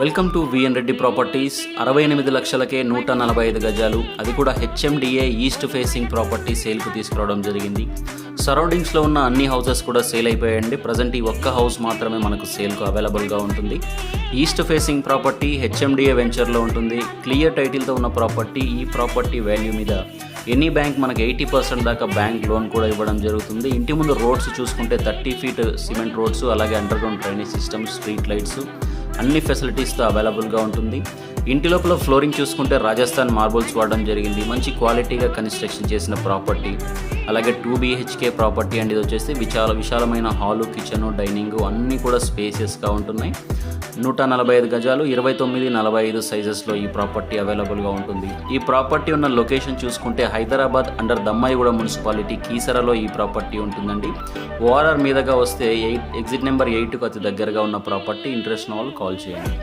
Welcome to V N Reddy properties అరవై ఎనిమిది లక్షలకే నూట నలభై ఐదు గజాలు. అది కూడా హెచ్ఎండిఏ ఈస్ట్ ఫేసింగ్ ప్రాపర్టీ సేల్కు తీసుకురావడం జరిగింది. సరౌండింగ్స్లో ఉన్న అన్ని హౌసెస్ కూడా సేల్ అయిపోయాయండి. ప్రజెంట్ ఈ ఒక్క హౌస్ మాత్రమే మనకు సేల్కు అవైలబుల్గా ఉంటుంది. ఈస్ట్ ఫేసింగ్ ప్రాపర్టీ హెచ్ఎండిఏ వెంచర్లో ఉంటుంది. క్లియర్ టైటిల్తో ఉన్న ప్రాపర్టీ ఈ ప్రాపర్టీ వాల్యూ మీద ఎనీ బ్యాంక్ మనకి ఎయిటీ పర్సెంట్ దాకా బ్యాంక్ లోన్ కూడా ఇవ్వడం జరుగుతుంది. ఇంటి ముందు రోడ్స్ చూసుకుంటే థర్టీ ఫీట్ సిమెంట్ రోడ్స్ అలాగే underground drainage system street lights అన్ని ఫెసిలిటీస్తో అవైలబుల్గా ఉంటుంది. ఇంటి లోపల ఫ్లోరింగ్ చూసుకుంటే రాజస్థాన్ మార్బుల్స్ వాడడం జరిగింది. మంచి క్వాలిటీగా కన్స్ట్రక్షన్ చేసిన ప్రాపర్టీ అలాగే టూ బీహెచ్కే ప్రాపర్టీ అండ్ ఇది వచ్చేసి విశాల విశాలమైన హాలు కిచెను డైనింగ్ అన్నీ కూడా స్పేసెస్గా ఉంటున్నాయి. నూట నలభై ఐదు గజాలు ఇరవై తొమ్మిది నలభై ఐదు సైజెస్లో ఈ ప్రాపర్టీ అవైలబుల్గా ఉంటుంది. ఈ ప్రాపర్టీ ఉన్న లొకేషన్ చూసుకుంటే హైదరాబాద్ అండర్ దమ్మాయిగూడ మున్సిపాలిటీ కీసరలో ఈ ప్రాపర్టీ ఉంటుందండి. ఓఆర్ఆర్ మీదగా వస్తే ఎయిట్ ఎగ్జిట్ నెంబర్ ఎయిట్కు అతి దగ్గరగా ఉన్న ప్రాపర్టీ. ఇంట్రెస్ట్ వాళ్ళు కాల్ చేయండి.